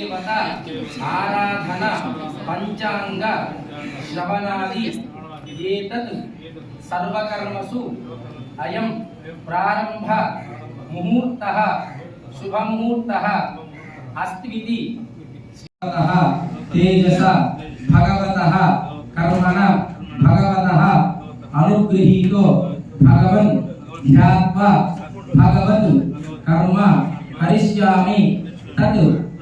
దేవత ఆరాధన పంచాంగ శ్రవణాది ఏతత్ సర్వకర్మసు అయం ప్రారంభ ముహూర్త శుభముహూర్త అస్త్వితి తేజస భగవత కర్మణ భగవత అనుగృహీతో భగవన్ ధ్యాత్వా భగవత్ కర్మ కరిష్యామి తత్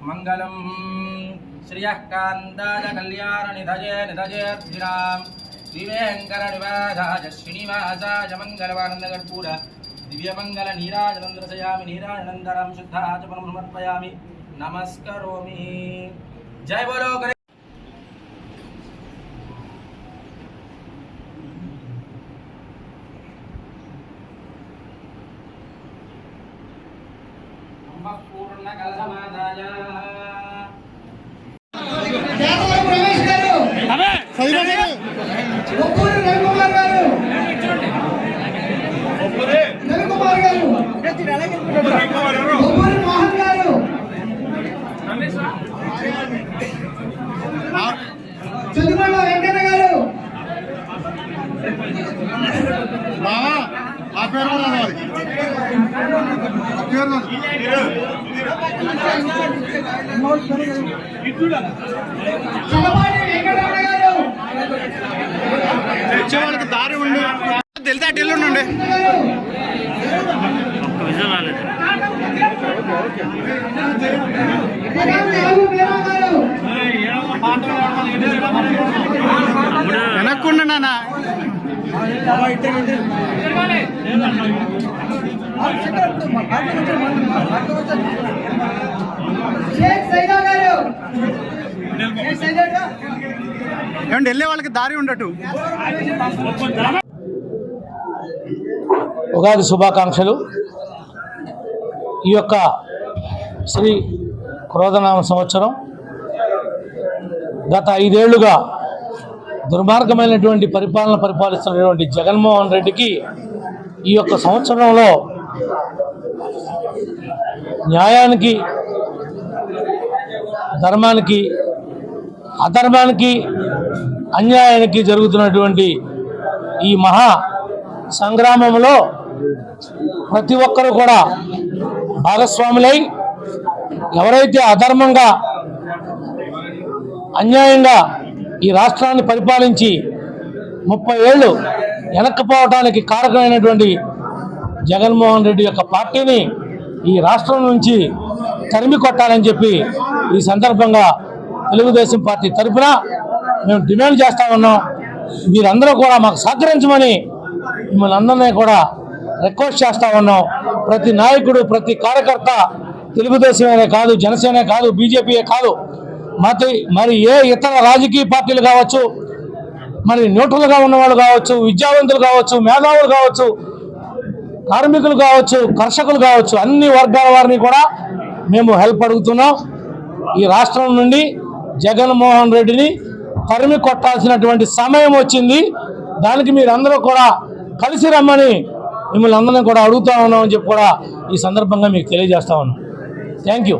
మంగళం. శ్రియః కాంతాయ కళ్యాణ నిధజే నిధజేర్ధిరాం శ్రీవేంకర నివాసాయ శ్రీనివాసాయ మంగళవానందకర్పూర దివ్యమంగళ నీరాజనందరసయామి నీరాజనందరం శుద్ధాచమనం సమర్పయామి చంద్రబాబు వెంకన్న గారు ఆ పేరు కూడా తెచ్చేవాళ్ళకి దారి ఉండి. తెలితే అటు ఎల్లుండి ఉండండి. గారు నాన్న. ఏమంటే వెళ్ళే వాళ్ళకి దారి ఉండటు. ఉగాది శుభాకాంక్షలు. ఈ యొక్క శ్రీ క్రోధనామ సంవత్సరం గత ఐదేళ్ళుగా దుర్మార్గమైనటువంటి పరిపాలన పరిపాలిస్తున్నటువంటి జగన్మోహన్ రెడ్డికి ఈ యొక్క సంవత్సరంలో న్యాయానికి ధర్మానికి అధర్మానికి అన్యాయానికి జరుగుతున్నటువంటి ఈ మహా సంగ్రామంలో ప్రతి ఒక్కరూ కూడా భాగస్వాములై ఎవరైతే అధర్మంగా అన్యాయంగా ఈ రాష్ట్రాన్ని పరిపాలించి ముప్పై ఏళ్ళు వెనక్కిపోవటానికి కారకమైనటువంటి జగన్మోహన్ రెడ్డి యొక్క పార్టీని ఈ రాష్ట్రం నుంచి తరిమి కొట్టాలని చెప్పి ఈ సందర్భంగా తెలుగుదేశం పార్టీ తరఫున మేము డిమాండ్ చేస్తా ఉన్నాం. మీరందరూ కూడా మాకు సహకరించమని మిమ్మల్ని అందరినీ కూడా రిక్వెస్ట్ చేస్తా ఉన్నాం. ప్రతి నాయకుడు ప్రతి కార్యకర్త తెలుగుదేశమే కాదు జనసేనే కాదు బీజేపీయే కాదు. మరి మరి ఏ ఇతర రాజకీయ పార్టీలు కావచ్చు మరి న్యూట్రల్గా ఉన్నవాళ్ళు కావచ్చు విద్యావంతులు కావచ్చు మేధావులు కావచ్చు కార్మికులు కావచ్చు కర్షకులు కావచ్చు అన్ని వర్గాల వారిని కూడా మేము హెల్ప్ అడుగుతున్నాం. ఈ రాష్ట్రం నుండి జగన్మోహన్ రెడ్డిని తరిమి కొట్టాల్సినటువంటి సమయం వచ్చింది. దానికి మీరందరూ కూడా కలిసి రమ్మని మిమ్మల్ని అందరినీ కూడా అడుగుతా ఉన్నామని చెప్పి కూడా ఈ సందర్భంగా మీకు తెలియజేస్తా ఉన్నాం. Thank you